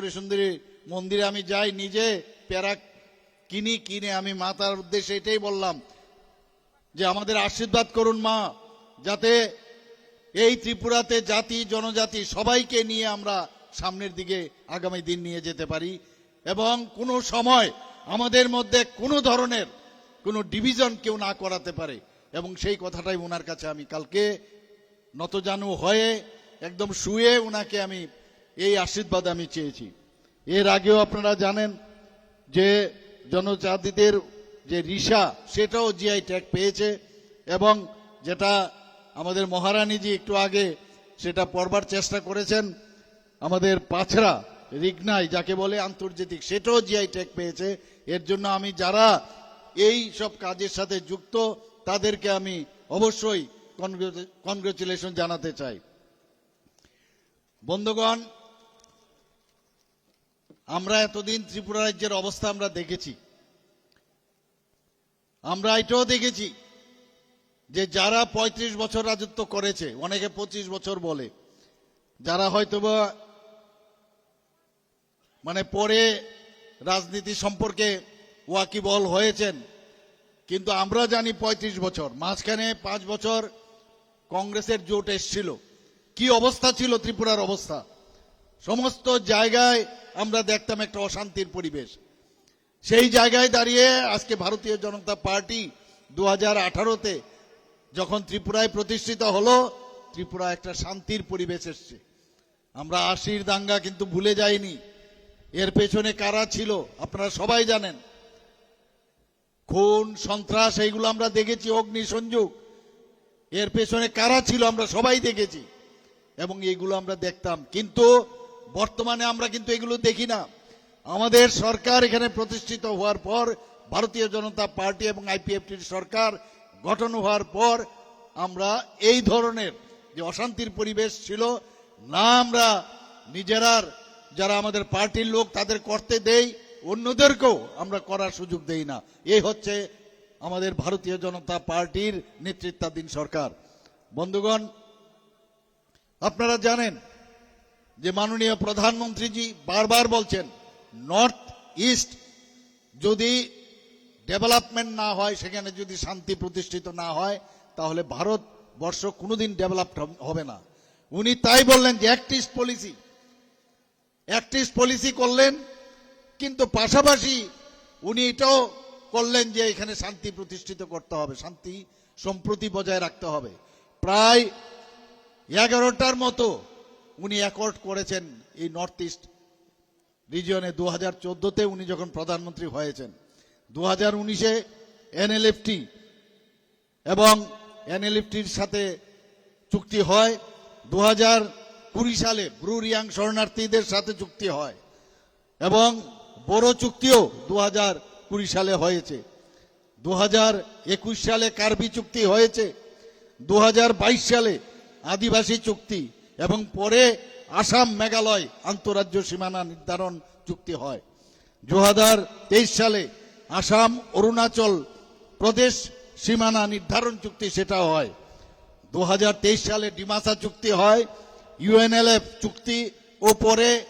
ত্রিপুরা সুন্দরী মন্দিরে আমি যাই, নিজে প্যারা কিনি, কিনে আমি মাতার উদ্দেশ্যে এটাই বললাম যে আমাদের আশীর্বাদ করুন মা, যাতে এই ত্রিপুরাতে জাতি, জনজাতি সবাইকে নিয়ে আমরা সামনের দিকে আগামী দিন নিয়ে যেতে পারি এবং কোনো সময় আমাদের মধ্যে কোনো ধরনের কোনো ডিভিশন কেউ না করাতে পারে এবং সেই কথাটাই ওনার কাছে আমি কালকে নতজানু হয়ে একদম শুয়ে ওনাকে আমি এই আশীর্বাদ আমি চেয়েছি। এর আগেও আপনারা জানেন যে জনজাতিদের যে রিসা, সেটাও জিআই ট্যাগ পেয়েছে এবং যেটা আমাদের মহারানীজি একটু আগে সেটা পড়বার চেষ্টা করেছেন, আমাদের পাছড়া রিগনাই যাকে বলে আন্তর্জাতিক, সেটাও জিআই ট্যাগ পেয়েছে। এর জন্য আমি যারা এই সব কাজের সাথে যুক্ত, তাদেরকে আমি অবশ্যই কনগ্রেচুলেশন জানাতে চাই। বন্ধুগণ আমরা এতদিন ত্রিপুরা রাজ্যের অবস্থা আমরা দেখেছি। আমরা এটাও দেখেছি যে যারা ৩৫ বছর রাজত্ব করেছে, অনেকে ২৫ বছর বলে, যারা হয়তোবা মানে পরে রাজনীতি সম্পর্কে ওয়াকিবল হয়েছেন, কিন্তু আমরা জানি ৩৫ বছর, মাঝখানে পাঁচ বছর কংগ্রেসের জোট এসছিল। কি অবস্থা ছিল ত্রিপুরার অবস্থা? সমস্ত জায়গায় আমরা দেখতাম একটা অশান্তির পরিবেশ। সেই জায়গায় দাঁড়িয়ে আজকে ভারতীয় জনতা পার্টি দু হাজার আঠারোতে যখন ত্রিপুরায় প্রতিষ্ঠিত হলো, ত্রিপুরা একটা শান্তির পরিবেশ এসছে। আমরা আশির দাঙ্গা কিন্তু ভুলে যাইনি। এর পেছনে কারা ছিল, আপনারা সবাই জানেন। খুন, সন্ত্রাস, এইগুলো আমরা দেখেছি অগ্নি সংযোগ এর পেছনে কারা ছিল, আমরা সবাই দেখেছি। এবং এইগুলো আমরা দেখতাম। কিন্তু বর্তমানে আমরা কিন্তু এগুলো দেখি না। আমাদের সরকার এখানে প্রতিষ্ঠিত হওয়ার পর, ভারতীয় জনতা পার্টি এবং আইপিএফটির সরকার গঠন হওয়ার পর আমরা এই ধরনের যে অশান্তির পরিবেশ ছিল, না আমরা নিজেরার যারা আমাদের পার্টির লোক তাদের করতে দেই, অন্যদেরকেও আমরা করার সুযোগ দেই না। এই হচ্ছে আমাদের ভারতীয় জনতা পার্টির নেতৃত্বাধীন সরকার। বন্ধুগণ, আপনারা জানেন যে মাননীয় প্রধানমন্ত্রীজি বারবার বলছেন নর্থ ইস্ট যদি ডেভেলপমেন্ট না হয়, সেখানে যদি শান্তি প্রতিষ্ঠিত না হয়, তাহলে ভারতবর্ষ কোনোদিন ডেভেলপড হবে না। উনি তাই বললেন যে অ্যাক্টিস্ট পলিসি অ্যাক্টিস্ট পলিসি করলেন, কিন্তু পাশাপাশি উনি এটাও করলেন যে, এখানে শান্তি প্রতিষ্ঠিত করতে হবে, শান্তি সম্প্রতি বজায় রাখতে হবে। প্রায় এগারোটার মতো উনি অ্যাকর্ড করেছেন এই নর্থ ইস্ট রিজিয়নে দু হাজার চোদ্দোতে উনি যখন প্রধানমন্ত্রী হয়েছেন দু হাজার উনিশে এনএলএফটি এবং এনএলএফটির সাথে চুক্তি হয় দু হাজার কুড়ি সালে ব্রু রিয়াং শরণার্থীদের সাথে চুক্তি হয় এবং বড় চুক্তিও দু হাজার কুড়ি সালে হয়েছে। দু হাজার একুশ সালে কার্বি চুক্তি হয়েছে দু হাজার বাইশ সালে আদিবাসী চুক্তি এবং পরে আসাম মেঘালয় আন্তরাজ্য সীমানা নির্ধারণ চুক্তি হয়। দু হাজার তেইশ সালে আসাম, অরুণাচল প্রদেশ সীমানা নির্ধারণ চুক্তি সেটা হয়। দু হাজার তেইশ সালে ডিমাসা চুক্তি হয় ইউএনএলএফ চুক্তি ও পরে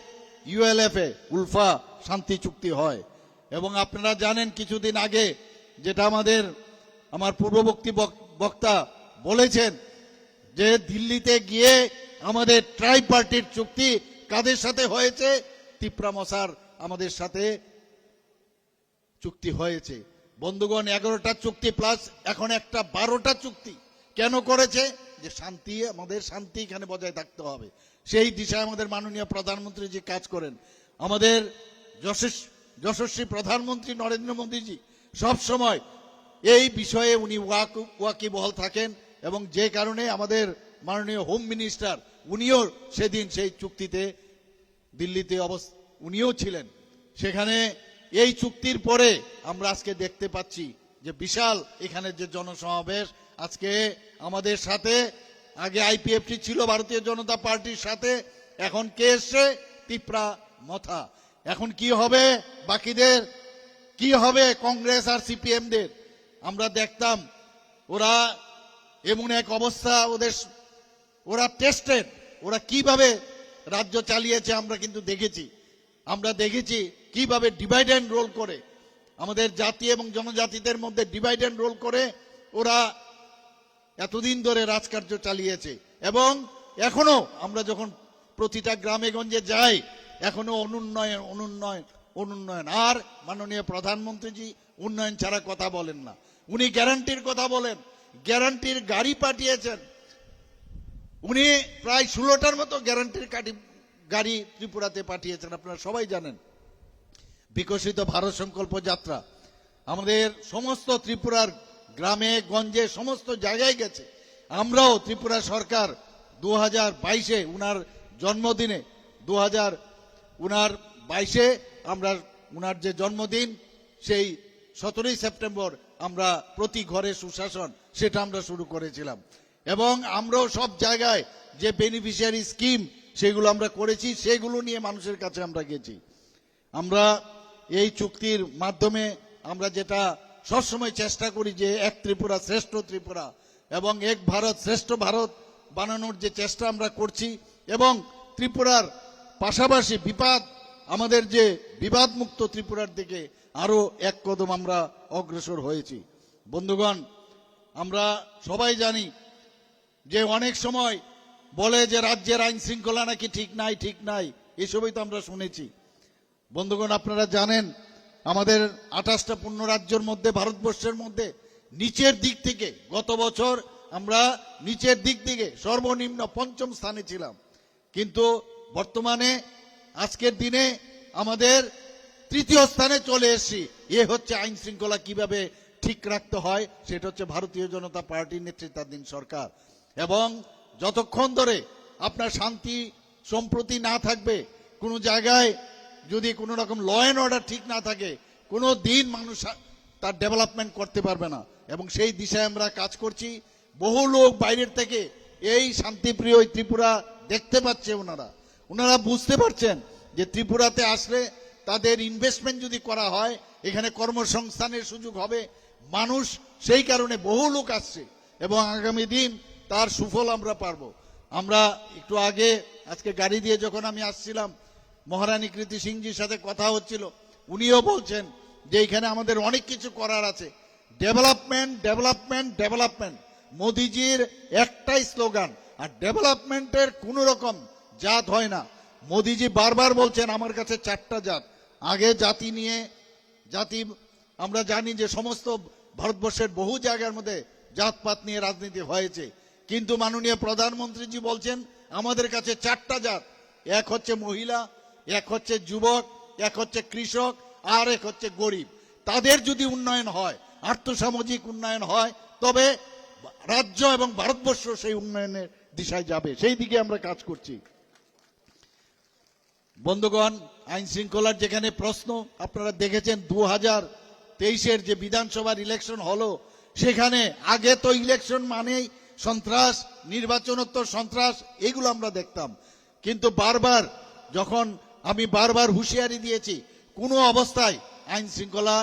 ইউএলএফ এ উলফা শান্তি চুক্তি হয়। এবং আপনারা জানেন কিছুদিন আগে যেটা আমাদের, আমার পূর্ববর্তী বক- বক্তা বলেছেন যে দিল্লিতে গিয়ে আমাদের ট্রাই পার্টির চুক্তি কাদের সাথে হয়েছে? তিপ্রা মশার আমাদের সাথে চুক্তি হয়েছে। বন্ধুগণ, এগারোটা চুক্তি প্লাস এখন একটা বারোটা চুক্তি কেন করেছে? যে শান্তি, আমাদের শান্তি এখানে বজায় থাকতে হবে। সেই দিশায় আমাদের মাননীয় প্রধানমন্ত্রী যে কাজ করেন। আমাদের যশস্বী প্রধানমন্ত্রী নরেন্দ্র মোদীজি সব সময় এই বিষয়ে উনি ওয়াক, ওয়াকিবহল থাকেন এবং যে কারণে আমাদের মাননীয় হোম মিনিস্টার উনিও সেদিন সেই চুক্তিতে দিল্লিতে উনিও ছিলেন। সেখানে এই চুক্তির পরে আমরা আজকে দেখতে পাচ্ছি যে বিশাল এখানে যে জনসমাবেশ, আজকে আমাদের সাথে, আগে আইপিএফটি ছিল ভারতীয় জনতা পার্টির সাথে, এখন কে এসছে? তিপ্রা মথা। এখন কি হবে বাকিদের? কি হবে কংগ্রেস আর সিপিএমদের? আমরা দেখতাম, ওরা এমন এক অবস্থা ওদের ওরা টেস্টেড ওরা কীভাবে রাজ্য চালিয়েছে আমরা কিন্তু দেখেছি। আমরা দেখেছি কীভাবে ডিভাইড অ্যান্ড রোল করে। আমাদের জাতি এবং জনজাতিদের মধ্যে ডিভাইড অ্যান্ড রোল করে ওরা এতদিন ধরে রাজকার্য চালিয়েছে। এবং এখনও আমরা যখন প্রতিটা গ্রামে গঞ্জে যাই, এখনও অনুন্নয়ন অনুন্নয়ন অনুন্নয়ন। আর মাননীয় প্রধানমন্ত্রীজি উন্নয়ন ছাড়া কথা বলেন না। উনি গ্যারান্টির কথা বলেন। গ্যারান্টির গাড়ি পাঠিয়েছেন। উনি প্রায় ষোলোটার মতো গ্যারান্টির গাড়ি গাড়ি ত্রিপুরাতে পাঠিয়েছেন, আপনারা সবাই জানেন। বিকশিত ভারত সংকল্প যাত্রা। আমাদের সমস্ত ত্রিপুরার গ্রামে, গঞ্জে, সমস্ত জায়গায় গেছে। আমরাও ত্রিপুরা সরকার দু হাজার বাইশে উনার জন্মদিনে দু হাজার উনার বাইশে আমরা উনার যে জন্মদিন, সেই সতেরোই সেপ্টেম্বর আমরা প্রতি ঘরে সুশাসন, সেটা আমরা শুরু করেছিলাম। এবং আমরাও সব জায়গায় যে বেনিফিশিয়ারি স্কিম সেগুলো আমরা করেছি, সেগুলো নিয়ে মানুষের কাছে আমরা গেছি। আমরা এই চুক্তির মাধ্যমে আমরা যেটা সবসময় চেষ্টা করি যে এক ত্রিপুরা শ্রেষ্ঠ ত্রিপুরা এবং এক ভারত শ্রেষ্ঠ ভারত বানানোর যে চেষ্টা আমরা করছি এবং ত্রিপুরার পাশাপাশি বিবাদ আমাদের যে বিবাদমুক্ত ত্রিপুরার দিকে আরও এক কদম আমরা অগ্রসর হয়েছি। বন্ধুগণ, আমরা সবাই জানি যে অনেক সময় বলে যে রাজ্যের আইন শৃঙ্খলা নাকি ঠিক নাই ঠিক নাই, এসবই তো আমরা শুনেছি। বন্ধুগণ, আপনারা জানেন, আমাদের আঠাশটা পূর্ণ রাজ্যের মধ্যে, ভারতবর্ষের মধ্যে নিচের দিক থেকে গত বছর আমরা নিচের দিক থেকে সর্বনিম্ন পঞ্চম স্থানে ছিলাম। কিন্তু বর্তমানে, আজকের দিনে আমাদের তৃতীয় স্থানে চলে এসেছি। এ হচ্ছে আইন শৃঙ্খলা কীভাবে ঠিক রাখতে হয়, সেটা হচ্ছে ভারতীয় জনতা পার্টির নেতৃত্বাধীন সরকার। এবং যতক্ষণ ধরে আপনার শান্তি সম্প্রতি না থাকবে, কোনো জায়গায় যদি কোনো রকম ল অ্যান্ড অর্ডার ঠিক না থাকে, কোনো দিন মানুষ তার ডেভেলপমেন্ট করতে পারবে না। এবং সেই দিশায় আমরা কাজ করছি। বহু লোক বাইরের থেকে এই শান্তিপ্রিয় ত্রিপুরা দেখতে পাচ্ছে ওনারা। ওনারা বুঝতে পারছেন যে ত্রিপুরাতে আসলে তাদের ইনভেস্টমেন্ট যদি করা হয়, এখানে কর্মসংস্থানের সুযোগ হবে। মানুষ সেই কারণে বহু লোক আসছে। এবং আগামী দিন তার সুফল আমরা পারব। আমরা একটু আগে আজকে গাড়ি দিয়ে যখন আমি আসছিলাম, মহারানী কৃতি সিংজির সাথে কথা হচ্ছিল, উনিও বলছেন যে এখানে আমাদের অনেক কিছু করার আছে। Development development development. মোদিজির একটাই স্লোগান, আর ডেভেলপমেন্টের কোনো রকম জাত হয় না। মোদিজি বারবার বলছেন, আমার কাছে চারটা জাত। আগে জাতি নিয়ে, জাতি, আমরা জানি যে সমস্ত ভারতবর্ষের বহু জায়গার মধ্যে জাতপাত নিয়ে রাজনীতি হয়েছে। কিন্তু মাননীয় প্রধানমন্ত্রীজি বলছেন, আমাদের কাছে চারটা জাত। এক হচ্ছে মহিলা, এক হচ্ছে যুবক, এক হচ্ছে কৃষক, আর এক হচ্ছে গরিব। তাদের যদি উন্নয়ন হয়, আর্থসামাজিক উন্নয়ন হয়, তবে রাজ্য এবং ভারতবর্ষ সেই উন্নয়নের দিশায় যাবে। সেই দিকে আমরা কাজ করছি। বন্ধুগণ, আইন শৃঙ্খলার যেখানে প্রশ্ন, আপনারা দেখেছেন দু হাজার তেইশের যে বিধানসভার ইলেকশন হলো, সেখানে আগে তো ইলেকশন মানেই সন্ত্রাস, নির্বাচনোত্তর সন্ত্রাস, এগুলো আমরা দেখতাম। কিন্তু বারবার যখন আমি বারবার হুঁশিয়ারি দিয়েছি, কোনো অবস্থায় আইন শৃঙ্খলা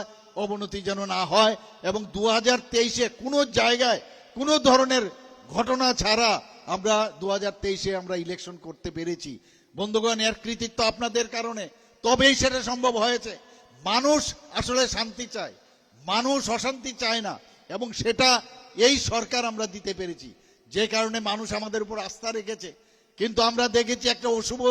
অবনতি যেন না হয় এবং দু হাজার তেইশে কোনো জায়গায় কোনো ধরনের ঘটনা ছাড়া আমরা দু হাজার তেইশে আমরা ইলেকশন করতে পেরেছি। বন্ধুগণ, এর কৃতিত্ব আপনাদের কারণে। তবেই সেটা সম্ভব হয়েছে। মানুষ আসলে শান্তি চায়। মানুষ অশান্তি চায় না এবং সেটা এই সরকার আমরা দিতে পেরেছি। যে কারণে মানুষ আমাদের উপর আস্থা রেখেছে। কিন্তু আমরা দেখেছি একটা অশুভ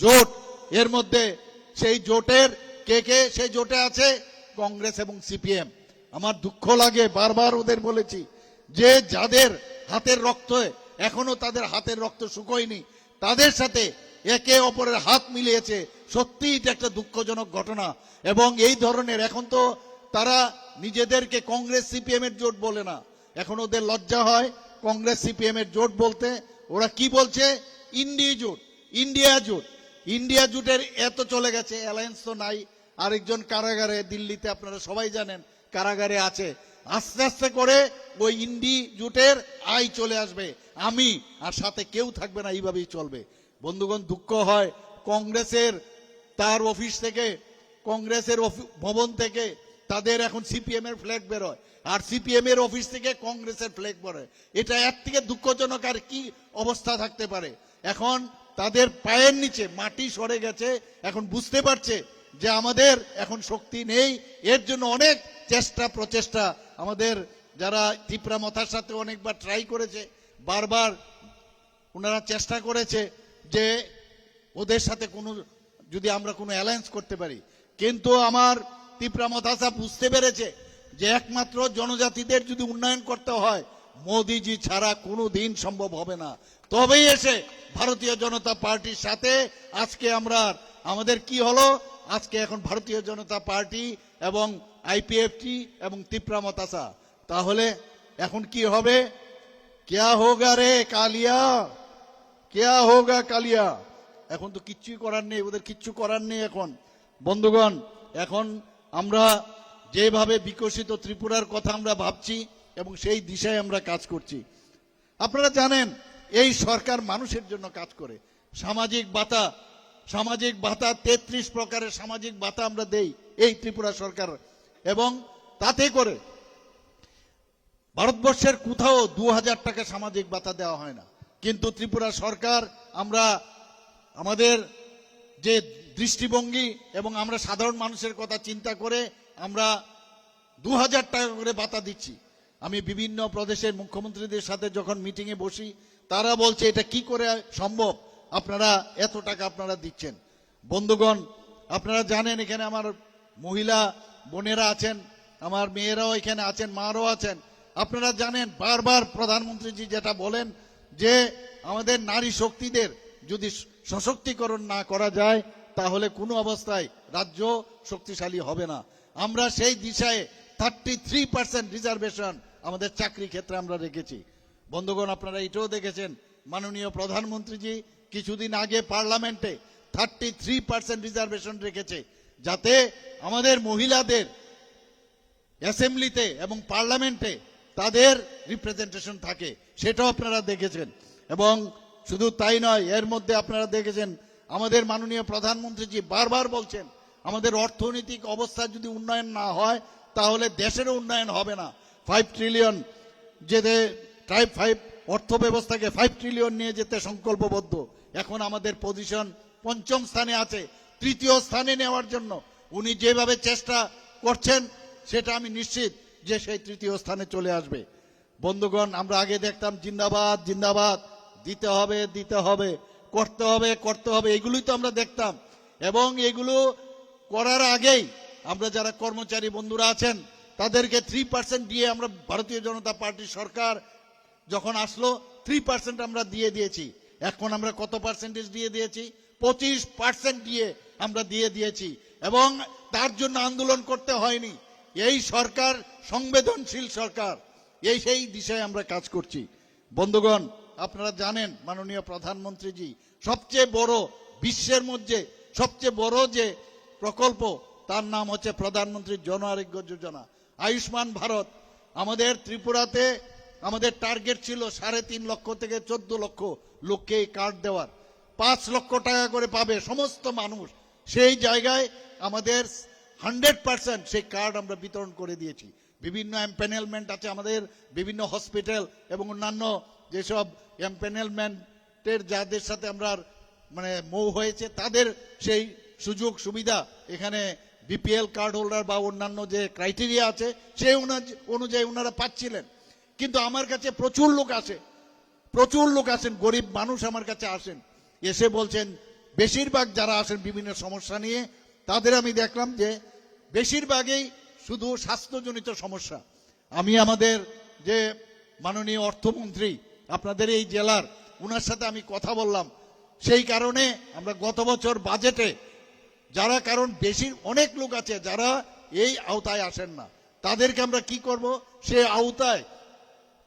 জোট। এর মধ্যে সেই জোটের কে কে? সেই জোটে আছে কংগ্রেস এবং সিপিএম। আমার দুঃখ লাগে, বারবার ওদের বলেছি, যে যাদের হাতের রক্ত, এখনও তাদের হাতের রক্ত শুকোয়নি, তাদের সাথে একে অপরের হাত মিলিয়েছে। সত্যি এটা একটা দুঃখজনক ঘটনা। এবং এই ধরনের এখন তো তারা নিজেদেরকে কংগ্রেস সিপিএম এর জোট বলে না। এখন ওদের লজ্জা হয়, কংগ্রেস সিপিএম এর জোট বলতে। ওরা কি বলছে? ইন্ডিয়া জোট ইন্ডিয়া জোট। ইন্ডিয়া জোটের এত চলে গেছে অ্যালায়েন্স তো নাই। আরেকজন কারাগারে, দিল্লিতে আপনারা সবাই জানেন, কারাগারে আছে। আস্তে আস্তে করে ওই ইন্ডি জোটের আয় চলে আসবে, আমি আর সাথে কেউ থাকবে না, এইভাবেই চলবে। বন্ধুগণ, দুঃখ হয়, কংগ্রেসের তার অফিস থেকে, কংগ্রেসের ভবন থেকে তাদের এখন সিপিএম এর ফ্ল্যাগ বেরোয়। আর সিপিএম এর অফিস থেকে কংগ্রেসের ফ্ল্যাগ বেরোয় এটা এর থেকে দুঃখজনক আর কি অবস্থা থাকতে পারে। এখন তাদের পায়ের নিচে মাটি সরে গেছে। এখন বুঝতে পারছে যে আমাদের এখন শক্তি নেই। এর জন্য অনেক চেষ্টা, প্রচেষ্টা আমাদের যারা ত্রিপুরা মথার সাথে অনেকবার ট্রাই করেছে, বারবার ওনারা চেষ্টা করেছে যে ওদের সাথে কোনো, যদি আমরা কোনো অ্যালায়েন্স করতে পারি। কিন্তু আমার তিপ্রা মথাসা বুঝতে পেরেছে যে একমাত্র জনজাতিদের যদি উন্নয়ন করতে হয়, মোদিজি ছাড়া কোনো দিন সম্ভব হবে না। তবেই এসে ভারতীয় জনতা পার্টির সাথে আজকে আমরা, আমাদের কি হলো? আজকে এখন ভারতীয় জনতা পার্টি এবং আইপিএফটি এবং তিপ্রা মতাসা তাহলে এখন কি হবে? কেয়া হোগা রে কালিয়া? কেয়া হোগা কালিয়া? এখন তো কিচ্ছুই করার নেই, ওদের কিচ্ছু করার নেই এখন। বন্ধুগণ, এখন আমরা যেভাবে বিকশিত ত্রিপুরার কথা আমরা ভাবছি এবং সেই দিশায় আমরা কাজ করছি। আপনারা জানেন, এই সরকার মানুষের জন্য কাজ করে। সামাজিক বাতা, সামাজিক ভাতা তেত্রিশ প্রকারের সামাজিক ভাতা আমরা দেই এই ত্রিপুরা সরকার। এবং তাতে করে ভারতবর্ষের কোথাও দু হাজার টাকা সামাজিক ভাতা দেওয়া হয় না। কিন্তু ত্রিপুরা সরকার, আমরা আমাদের যে দৃষ্টিভঙ্গি এবং আমরা সাধারণ মানুষের কথা চিন্তা করে আমরা দু হাজার টাকা করে ভাতা দিচ্ছি। আমি বিভিন্ন প্রদেশের মুখ্যমন্ত্রীদের সাথে যখন মিটিংয়ে বসি, তারা বলছে, এটা কি করে সম্ভব? আপনারা এত টাকা আপনারা দিচ্ছেন। বন্ধুগণ, আপনারা জানেন, এখানে আমার মহিলা বোনেরা আছেন, আমার মেয়েরাও এখানে আছেন, মারাও আছেন। আপনারা জানেন, বারবার প্রধানমন্ত্রীজি যেটা বলেন যে, আমাদের নারী শক্তিদের যদি সশক্তিকরণ না করা যায় তাহলে কোনো অবস্থায় রাজ্য শক্তিশালী হবে না। আমরা সেই দিশায় থার্টি থ্রি পার্সেন্ট রিজার্ভেশন আমাদের চাকরি ক্ষেত্রে আমরা রেখেছি। বন্ধুগণ, আপনারা এটাও দেখেছেন, মাননীয় প্রধানমন্ত্রীজি কিছুদিন আগে পার্লামেন্টে থার্টি থ্রি পার্সেন্ট রিজার্ভেশন রেখেছে, যাতে আমাদের মহিলাদের অ্যাসেম্বলিতে এবং পার্লামেন্টে তাদের রিপ্রেজেন্টেশন থাকে। সেটাও আপনারা দেখেছেন। এবং শুধু তাই নয়, এর মধ্যে আপনারা দেখেছেন আমাদের মাননীয় প্রধানমন্ত্রীজি বারবার বলছেন, আমাদের অর্থনৈতিক অবস্থা যদি উন্নয়ন না হয়, তাহলে দেশেরও উন্নয়ন হবে না। ফাইভ ট্রিলিয়ন যেতে ট্রাইব ফাইভ অর্থ ব্যবস্থাকে ফাইভ ট্রিলিয়ন নিয়ে যেতে সংকল্পবদ্ধ। এখন আমাদের পজিশন পঞ্চম স্থানে আছে, তৃতীয় স্থানে নেওয়ার জন্য। উনি যেভাবে চেষ্টা করছেন, সেটা আমি নিশ্চিত যে সেই তৃতীয় স্থানে চলে আসবে। বন্ধুগণ, আমরা আগে দেখতাম, জিন্দাবাদ জিন্দাবাদ, দিতে হবে দিতে হবে। করতে হবে করতে হবে, এগুলোই তো আমরা দেখতাম। এবং এগুলো করার আগেই আমরা যারা কর্মচারী বন্ধুরা আছেন, তাদেরকে থ্রি পার্সেন্ট দিয়ে আমরা ভারতীয় জনতা পার্টির সরকার যখন আসলো থ্রি পার্সেন্ট আমরা দিয়ে দিয়েছি। এখন আমরা কত পার্সেন্টেজ দিয়ে দিয়েছি? পঁচিশ পার্সেন্ট দিয়ে আমরা দিয়ে দিয়েছি। এবং তার জন্য আন্দোলন করতে হয়নি। এই সরকার সংবেদনশীল সরকার। এই সেই দিশায় আমরা কাজ করছি। বন্ধুগণ আপনারা জানেন, মাননীয় প্রধানমন্ত্রীজি, সবচেয়ে বড় বিশ্বের মধ্যে সবচেয়ে বড় যে প্রকল্প, তার নাম হচ্ছে প্রধানমন্ত্রী জন আরোগ্য যোজনা। আয়ুষ্মান ভারত, আমাদের ত্রিপুরাতে আমাদের টার্গেট ছিল সাড়ে তিন লক্ষ থেকে চোদ্দ লক্ষ লোককে এই কার্ড দেওয়ার। পাঁচ লক্ষ টাকা করে পাবে সমস্ত মানুষ। সেই জায়গায় আমাদের হান্ড্রেড পার্সেন্ট সেই কার্ড আমরা বিতরণ করে দিয়েছি। বিভিন্ন এম্প্যানেলমেন্ট আছে আমাদের, বিভিন্ন হসপিটাল এবং অন্যান্য যেসব এম্প্যানেলমেন্টের যাদের সাথে আমরা মানে মৌ হয়েছে, তাদের সেই সুযোগ, সুবিধা এখানে বিপিএল কার্ড হোল্ডার বা অন্যান্য যে ক্রাইটেরিয়া আছে, সেই অনুযায়ী ওনারা পাচ্ছিলেন। কিন্তু আমার কাছে প্রচুর লোক আসে, প্রচুর লোক আসেন, গরিব মানুষ আমার কাছে আসেন। এসে বলছেন, বেশিরভাগ যারা আসেন বিভিন্ন সমস্যা নিয়ে, তাদের আমি দেখলাম যে বেশিরভাগই শুধু স্বাস্থ্যজনিত সমস্যা। আমি আমাদের যে মাননীয় অর্থমন্ত্রী আপনাদের এই জেলার ওনার সাথে আমি কথা বললাম। সেই কারণে আমরা গত বছর বাজেটে, যারা কারণ বেশি অনেক লোক আছে, যারা এই আওতায় আসেন না, তাদেরকে আমরা কি করব? সে আওতায়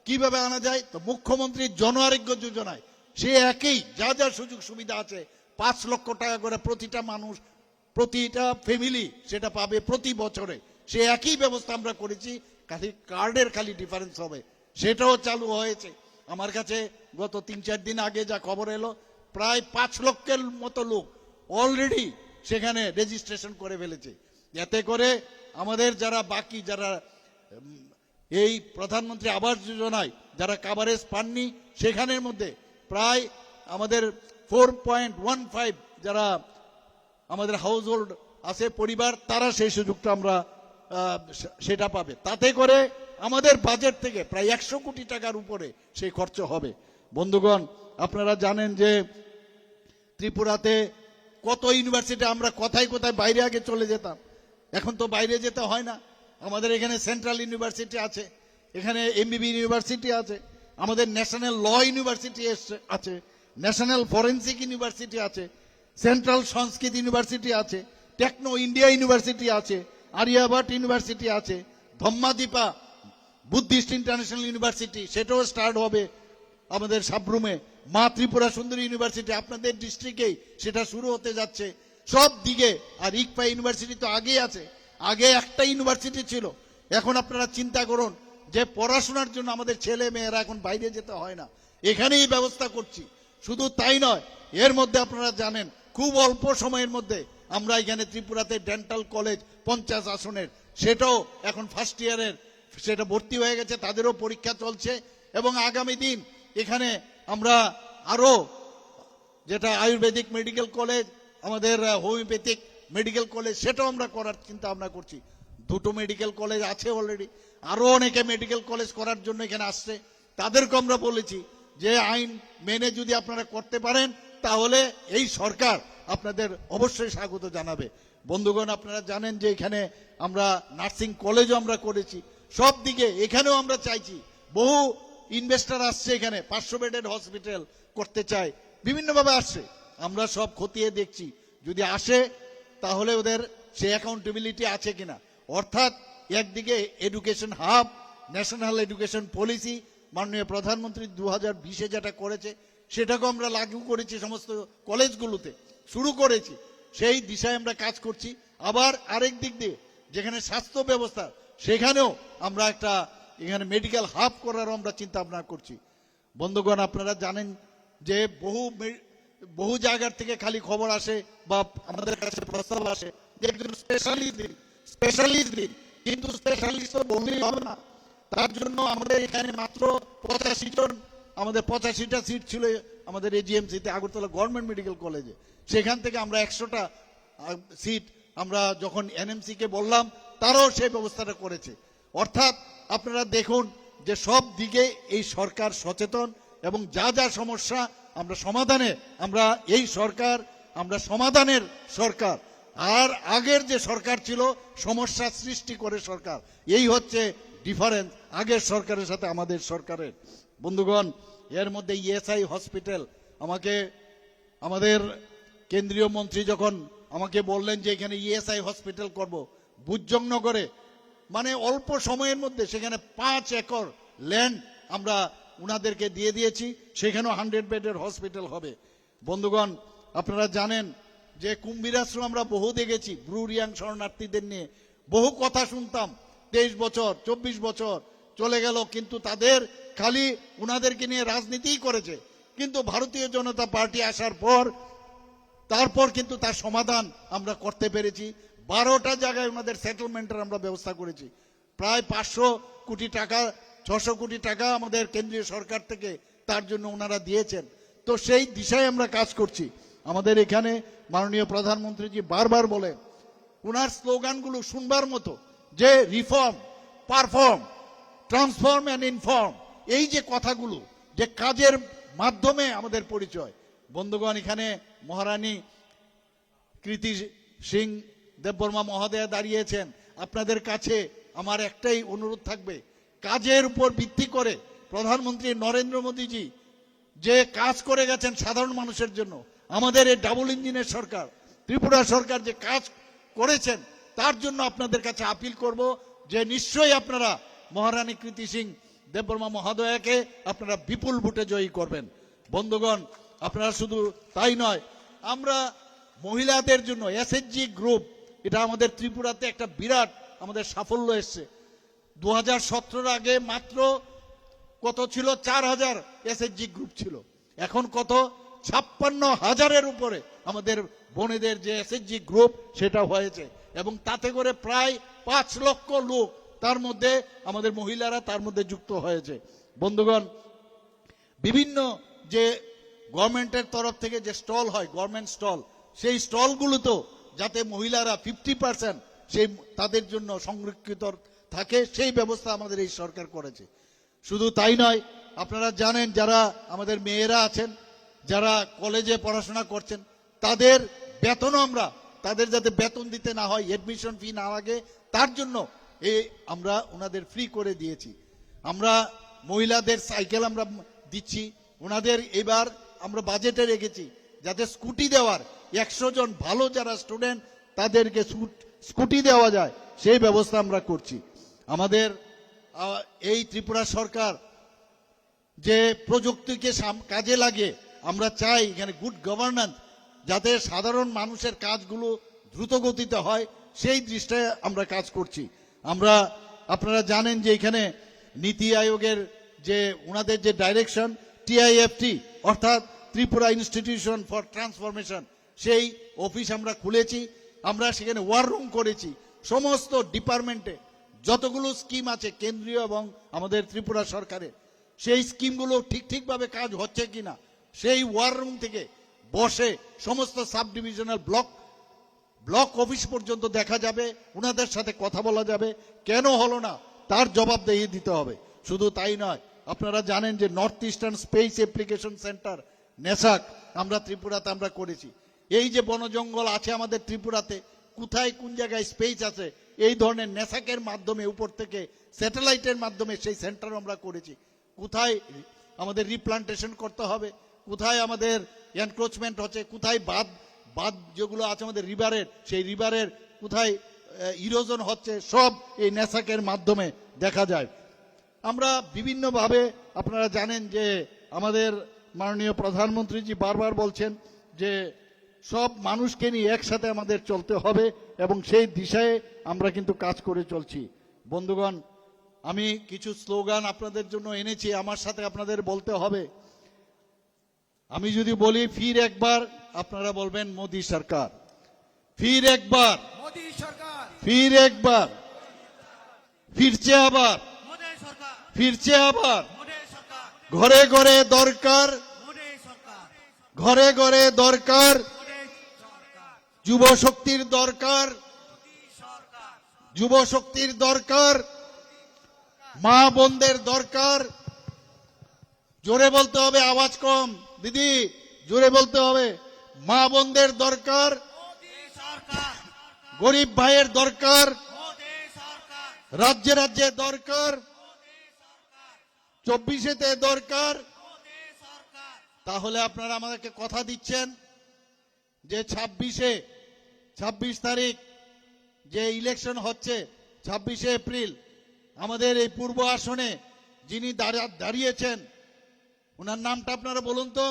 কীভাবে আনা যায়? তো মুখ্যমন্ত্রীর জন আরোগ্য যোজনায়। সে একই, যা যা সুযোগ সুবিধা আছে, পাঁচ লক্ষ টাকা করে প্রতিটা মানুষ, প্রতিটা ফ্যামিলি সেটা পাবে প্রতি বছরে। সে একই ব্যবস্থা আমরা করেছি, খালি কার্ডের খালি ডিফারেন্স হবে। সেটাও চালু হয়েছে। আমার কাছে গত তিন চার দিন আগে যা খবর এলো, প্রায় পাঁচ লক্ষের মতো লোক অলরেডি সেখানে রেজিস্ট্রেশন করে ফেলেছে। এতে করে আমাদের যারা বাকি, যারা এই প্রধানমন্ত্রী আবাস যোজনায় যারা কাভারেজ পাননি, সেখানের মধ্যে প্রায় আমাদের ফোর পয়েন্ট ওয়ান ফাইভ যারা আমাদের হাউস হোল্ড আছে, পরিবার, তারা সেই সুযোগটা আমরা সেটা পাবে। তাতে করে আমাদের বাজেট থেকে প্রায় একশো কোটি টাকার উপরে সেই খরচ হবে। বন্ধুগণ, আপনারা জানেন যে ত্রিপুরাতে কত ইউনিভার্সিটি, আমরা কোথায় কোথায় বাইরে আগে চলে যেতাম। এখন তো বাইরে যেতে হয় না। আমাদের এখানে সেন্ট্রাল ইউনিভার্সিটি আছে, এখানে এমবিবি ইউনিভার্সিটি আছে, আমাদের ন্যাশনাল ল ইউনিভার্সিটি আছে, ন্যাশনাল ফরেন্সিক ইউনিভার্সিটি আছে, সেন্ট্রাল সংস্কৃত ইউনিভার্সিটি আছে, টেকনো ইন্ডিয়া ইউনিভার্সিটি আছে আরিয়াভাট ইউনিভার্সিটি আছে, ধম্মাদীপা বুদ্ধিস্ট ইন্টারন্যাশনাল ইউনিভার্সিটি সেটাও স্টার্ট হবে আমাদের সাবরুমে। মা ত্রিপুরা সুন্দরী ইউনিভার্সিটি আপনাদের ডিস্ট্রিক্টেই সেটা শুরু হতে যাচ্ছে। সব দিকে, আর ইকপা ইউনিভার্সিটি তো আগেই আছে। আগে একটা ইউনিভার্সিটি ছিল। এখন আপনারা চিন্তা করুন যে পড়াশোনার জন্য আমাদের ছেলে মেয়েরা এখন বাইরে যেতে হয় না। এখানেই ব্যবস্থা করছি। শুধু তাই নয়, এর মধ্যে আপনারা জানেন, খুব অল্প সময়ের মধ্যে আমরা এখানে ত্রিপুরাতে ডেন্টাল কলেজ পঞ্চাশ আসনের, সেটাও এখন ফার্স্ট ইয়ারের সেটা ভর্তি হয়ে গেছে, তাদেরও পরীক্ষা চলছে এবং আগামী দিন এখানে আমরা আরও যেটা আয়ুর্বেদিক মেডিকেল কলেজ, আমাদের হোমিওপ্যাথিক মেডিকেল কলেজ, সেটাও আমরা করার চিন্তা ভাবনা করছি। দুটো মেডিকেল কলেজ আছে অলরেডি আরও অনেকে মেডিকেল কলেজ করার জন্য এখানে আসছে। তাদেরকে আমরা বলেছি যে আইন মেনে যদি আপনারা করতে পারেন, তাহলে এই সরকার আপনাদের অবশ্যই স্বাগত জানাবে। বন্ধুগণ, আপনারা জানেন যে এখানে আমরা নার্সিং কলেজও আমরা করেছি। সব দিকে, এখানেও আমরা চাইছি। বহু ইনভেস্টর আসছে এখানে, পাঁচশো বেডের হসপিটাল করতে চায়। বিভিন্নভাবে আসছে। আমরা সব খতিয়ে দেখছি। যদি আসে, তাহলে ওদের সে অ্যাকাউন্টেবিলিটি আছে কিনা। অর্থাৎ, একদিকে education hub national education policy মাননীয় প্রধানমন্ত্রী দু হাজার বিশে যেটা করেছে, সেটাকেও আমরা লাগু করেছি সমস্ত কলেজগুলোতে। শুরু করেছি। সেই দিশায় আমরা কাজ করছি। আবার আরেক দিক দিয়ে, যেখানে স্বাস্থ্য ব্যবস্থা সেখানেও আমরা একটা এখানে মেডিকেল হাব করারও আমরা চিন্তা ভাবনা করছি। বন্ধুগণ, আপনারা জানেন যে বহু বহু জায়গার থেকে খালি খবর আসে বা আমাদের কাছে প্রস্তাব আসে যে একজন স্পেশালিস্ট দিন স্পেশালিস্ট দিন কিন্তু স্পেশালিস্ট তো বললেই হবে না। তার জন্য আমাদের এখানে মাত্র পঁচাশি জন, আমাদের পঁচাশিটা সিট ছিল আমাদের এজিএমসিতে আগরতলা গভর্নমেন্ট মেডিকেল কলেজে সেখান থেকে আমরা একশোটা সিট আমরা যখন এনএমসি কে বললাম তারাও সেই ব্যবস্থাটা করেছে। অর্থাৎ আপনারা দেখুন যে সব দিকে এই সরকার সচেতন এবং যা যা সমস্যা আমরা সমাধানে, আমরা এই সরকার, আমরা সমাধানের সরকার। আর আগের যে সরকার ছিল, সমস্যা সৃষ্টি করে সরকার। এই হচ্ছে ডিফারেন্স আগের সরকারের সাথে আমাদের সরকারের। বন্ধুগণ, এর মধ্যে ইএসআই হসপিটাল আমাকে, আমাদের কেন্দ্রীয় মন্ত্রী যখন আমাকে বললেন যে এখানে ইএসআই হসপিটাল করব বুজ্জংনগরে মানে অল্প সময়ের মধ্যে সেখানে পাঁচ একর ল্যান্ড আমরা উনাদেরকে দিয়ে দিয়েছি, সেখানেও হান্ড্রেড বেডের হসপিটাল হবে। বন্ধুগণ, আপনারা জানেন যে কুম্ভীরাশ্রম আমরা বহু দেখেছি ব্রুরিয়াং শরণার্থীদের নিয়ে। বহু কথা শুনতাম, তেইশ বছর, চব্বিশ বছর চলে গেল, কিন্তু তাদের খালি উনাদেরকে নিয়ে রাজনীতিই করেছে। কিন্তু ভারতীয় জনতা পার্টি আসার পর, তারপর কিন্তু তার সমাধান আমরা করতে পেরেছি। বারোটা জায়গায় ওনাদের সেটেলমেন্টের আমরা ব্যবস্থা করেছি। প্রায় পাঁচশো কোটি টাকা, ছশো কোটি টাকা আমাদের কেন্দ্রীয় সরকার থেকে তার জন্য ওনারা দিয়েছেন। তো সেই দিশায় আমরা কাজ করছি। আমাদের এখানে মাননীয় প্রধানমন্ত্রীজি বারবার বলেন ওনার স্লোগানগুলো শুনবার মতো যে reform perform transform and inform এই যে কথাগুলো, যে কাজের মাধ্যমে আমাদের পরিচয়। বন্ধুগণ, এখানে মহারানী কৃতি সিং দেববর্মা মহোদয়া দাঁড়িয়েছেন। আপনাদের কাছে আমার একটাই অনুরোধ থাকবে। কাজের উপর ভিত্তি করে প্রধানমন্ত্রী নরেন্দ্র মোদীজি যে কাজ করে গেছেন সাধারণ মানুষের জন্য, আমাদের এই ডাবল ইঞ্জিনের সরকার, ত্রিপুরা সরকার যে কাজ করেছেন, তার জন্য আপনাদের কাছে আপিল করব যে নিশ্চয়ই আপনারা মহারানী কৃতি সিং দেববর্মা মহোদয়াকে আপনারা বিপুল ভোটে জয়ী করবেন। বন্ধুগণ, আপনারা শুধু তাই নয়, আমরা মহিলাদের জন্য এসএসজি গ্রুপ এটা আমাদের ত্রিপুরাতে একটা বিরাট আমাদের সাফল্য এসছে। দু হাজার আগে মাত্র কত ছিল? চার হাজার এসএসজি গ্রুপ ছিল। এখন কত? ছাপ্পান্ন হাজারের উপরে আমাদের বোনেদের যে এসএসজি গ্রুপ সেটা হয়েছে। এবং তাতে করে প্রায় পাঁচ লক্ষ লোক তার মধ্যে আমাদের মহিলারা তার মধ্যে যুক্ত হয়েছে। বন্ধুগণ, বিভিন্ন যে গভর্নমেন্টের তরফ থেকে যে স্টল হয় গভর্নমেন্ট স্টল, সেই স্টলগুলোতেও যাতে মহিলারা ফিফটি পার্সেন্ট সেই, তাদের জন্য সংরক্ষিত থাকে, সেই ব্যবস্থা আমাদের এই সরকার করেছে। শুধু তাই নয়, আপনারা জানেন যারা আমাদের মেয়েরা আছেন, যারা কলেজে পড়াশোনা করছেন, তাদের বেতনও আমরা, তাদের যাতে বেতন দিতে না হয় এডমিশন ফি না লাগে, তার জন্য এ আমরা ওনাদের ফ্রি করে দিয়েছি। আমরা মহিলাদের সাইকেল আমরা দিচ্ছি, ওনাদের এবার আমরা বাজেটে রেখেছি, যাতে স্কুটি দেওয়ার একশো জন ভালো যারা স্টুডেন্ট তাদেরকে স্কুট- দেওয়া যায়। সেই ব্যবস্থা আমরা করছি। আমাদের এই ত্রিপুরা সরকার যে প্রযুক্তিকে কাজে লাগে, আমরা চাই এখানে গুড গভর্নেন্স যাতে সাধারণ মানুষের কাজগুলো দ্রুত গতিতে হয়, সেই দৃষ্টিতে আমরা কাজ করছি। আমরা, আপনারা জানেন যে এখানে নীতি আয়োগের যে ওনাদের যে direction T I F T অর্থাৎ ত্রিপুরা ইনস্টিটিউশন ফর ট্রান্সফরমেশন সেই অফিস আমরা খুলেছি, আমরা সেখানে ওয়ার রুম করেছি। সমস্ত ডিপার্টমেন্টে যতগুলো স্কিম আছে কেন্দ্রীয় এবং আমাদের ত্রিপুরা সরকারের, সেই স্কিমগুলো ঠিক ঠিকভাবে কাজ হচ্ছে কিনা, সেই ওয়ার রুম থেকে বসে সমস্ত sub divisional block block office পর্যন্ত দেখা যাবে ওনাদের সাথে কথা বলা যাবে, কেন হলো না, তার জবাবদেহি দিতে হবে। শুধু তাই নয়, আপনারা জানেন যে north eastern space application centre NESAC আমরা ত্রিপুরাতে আমরা করেছি। এই যে বনজঙ্গল আছে আমাদের ত্রিপুরাতে, কোথায় কোন জায়গায় স্পেস আছে, এই ধরনের নেশাকের মাধ্যমে, উপর থেকে স্যাটেলাইটের মাধ্যমে সেই সেন্টার আমরা করেছি। কোথায় আমাদের রিপ্লান্টেশন করতে হবে, কোথায় আমাদের এনক্রোচমেন্ট হচ্ছে, কোথায় বাদ বাদ যেগুলো আছে আমাদের রিভারের সেই রিভারের কোথায় ইরোজন হচ্ছে, সব এই নেশাকের মাধ্যমে দেখা যায়। আমরা বিভিন্নভাবে আপনারা জানেন যে আমাদের মাননীয় প্রধানমন্ত্রীজি বারবার বলছেন যে সব মানুষকে নিয়ে একসাথে আমাদের চলতে হবে এবং সেই দিশায় আমরা কিন্তু কাজ করে চলছি। বন্ধুগণ আমি কিছু স্লোগান আপনাদের জন্য এনেছি আমার সাথে আপনাদের বলতে হবে। আমি যদি বলি ফির একবার আপনারা বলবেন মোদী সরকার। ফির একবার। মোদী সরকার। ফির একবার। ফিরছে আবার। ফিরছে আবার। ঘরে ঘরে দরকার। ঘরে ঘরে দরকার। যুব শক্তির দরকার। যুব শক্তির দরকার। মা বোনদের দরকার। জোরে বলতে হবে, আওয়াজ কম। দিদি, জোরে বলতে হবে। মা বোনদের দরকার। গরিব ভাইয়ের দরকার। রাজ্যে রাজ্যে দরকার। চব্বিশেতে দরকার। তাহলে আপনারা আমাদেরকে কথা দিচ্ছেন যে ছাব্বিশে ছাব্বিশ তারিখ যে ইলেকশন হচ্ছে, ছাব্বিশে এপ্রিল, আমাদের এই পূর্ব আসনে যিনি দাঁড়িয়েছেন, ওনার নামটা আপনারা বলুন তো,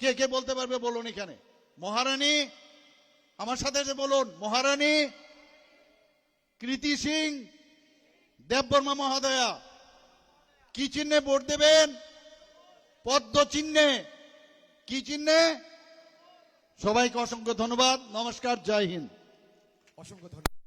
কে কে বলতে পারবে বলুন এখানে? মহারানী, আমার সাথে যে বলুন, মহারানী, কৃতি সিং, দেববর্মা মহোদয়া, কি চিহ্নে ভোট দেবেন? পদ্ম চিহ্নে, কি চিহ্নে? সবাইকে অসংখ্য ধন্যবাদ। নমস্কার জয় হিন্দ। অসংখ্য ধন্যবাদ।